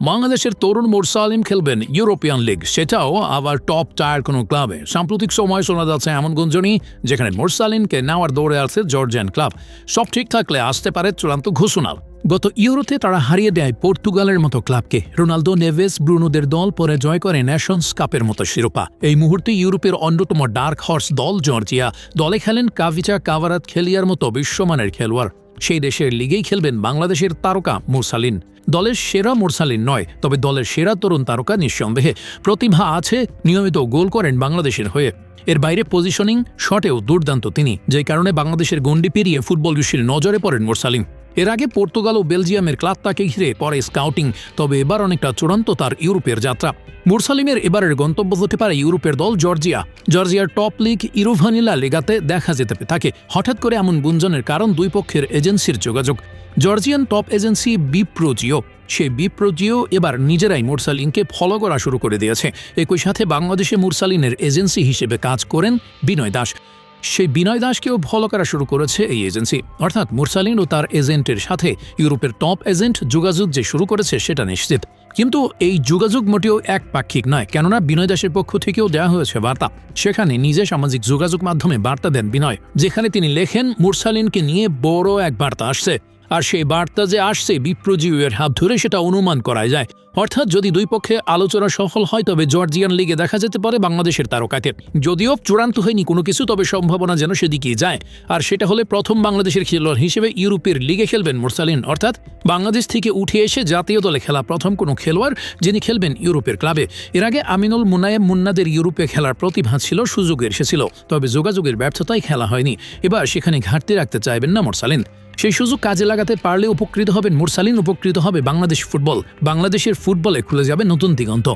বাংলাদেশের তরুণ মোরসালিম খেলবেন European league. সেটাও আবার টপ টায়ার কোনো ক্লাবে। সাম্প্রতিক সময় শোনা যাচ্ছে এমন গুঞ্জনই যেখানে মোরসালিমকে নেওয়ার দৌড়ে আছে জর্জিয়ান ক্লাব। সব ঠিক থাকলে আসতে পারে চূড়ান্ত ঘোষণা। গত ইউরোতে তারা হারিয়ে দেয় পর্তুগালের মতো ক্লাবকে। রোনালদো, নেভেস, ব্রুনোদের দল পরে জয় করে ন্যাশনস কাপের মতো শিরোপা। এই মুহূর্তে ইউরোপের অন্যতম ডার্ক হর্স দল জর্জিয়া। দলে খেলেন কাভিচা কাভারাত খেলিয়ার মতো বিশ্বমানের খেলোয়াড়। সেই দেশের লিগেই খেলবেন বাংলাদেশের তারকা মুরসালিন। দলের সেরা মোরসালিন নয়, তবে দলের সেরা তরুণ তারকা নিঃসন্দেহে। প্রতিভা আছে, নিয়মিত গোল করেন বাংলাদেশের হয়ে। এর বাইরে পজিশনিং শটেও দুর্দান্ত তিনি যে কারণে বাংলাদেশের গণ্ডি পেরিয়ে ফুটবল বিশ্বের নজরে পড়েন মোরসালিম এর আগে পর্তুগাল ও বেলজিয়ামের ক্লাব তাকে ঘিরে পরে স্কাউটিং, তবে এবার অনেকটা চূড়ান্ত তার ইউরোপের যাত্রা। মুরসালিমের এবারের গন্তব্য হতে পারে ইউরোপের দল জর্জিয়া। জর্জিয়ার টপ লিগ ইরোভানিলা লেগাতে দেখা যেতে থাকে। হঠাৎ করে এমন গুঞ্জনের কারণ দুই পক্ষের এজেন্সির যোগাযোগ। জর্জিয়ান টপ এজেন্সি বিপ্রোজিও। সেই বিপ্রোজিও এবার নিজেরাই মুরসালিনকে ফলো করা শুরু করে দিয়েছে। একই সাথে বাংলাদেশে মুরসালিনের এজেন্সি হিসেবে কাজ করেন বিনয় দাস। সেই বিনয় দাসকেও ফলো করা শুরু করেছে এই এজেন্সি। অর্থাৎ মুরসালিন ও তার এজেন্টের সাথে ইউরোপের টপ এজেন্ট যোগাযোগ যে শুরু করেছে সেটা নিশ্চিত। কিন্তু এই যোগাযোগ মোটেও এক পাক্ষিক নয়, কেননা বিনয় দাসের পক্ষ থেকেও দেওয়া হয়েছে বার্তা। সেখানে নিজে সামাজিক যোগাযোগ মাধ্যমে বার্তা দেন বিনয়, যেখানে তিনি লেখেন, মুরসালিনকে নিয়ে বড় এক বার্তা আসছে। আর সেই বার্তা যে আসছে বিপ্রজীবের হাত ধরে সেটা অনুমান করা যায়। অর্থাৎ যদি দুই পক্ষে আলোচনা সফল হয়, তবে জর্জিয়ান লিগে দেখা যেতে পারে বাংলাদেশের তারকাকে। যদিও চূড়ান্ত হয়নি কোনো কিছু, তবে সম্ভাবনা যেন সেদিকেই যায়। আর সেটা হলে প্রথম বাংলাদেশের খেলোয়াড় হিসেবে ইউরোপের লিগে খেলবেন মোরসালিন। অর্থাৎ বাংলাদেশ থেকে উঠে এসে জাতীয় দলে খেলা প্রথম কোনো খেলোয়াড় যিনি খেলবেন ইউরোপের ক্লাবে। এর আগে আমিনুল মুন্নায়েম মুন্নাদের ইউরোপে খেলার প্রতিভা ছিল, সুযোগ এসেছিল, তবে যোগাযোগের ব্যর্থতায় খেলা হয়নি। এবার সেখানে ঘাটতি রাখতে চাইবেন না মোরসালিন। সেই সুযোগ কাজে লাগাতে পারলে উপকৃত হবেন মুরসালিন, উপকৃত হবে বাংলাদেশ ফুটবল। বাংলাদেশের ফুটবলে খুলে যাবে নতুন দিগন্ত।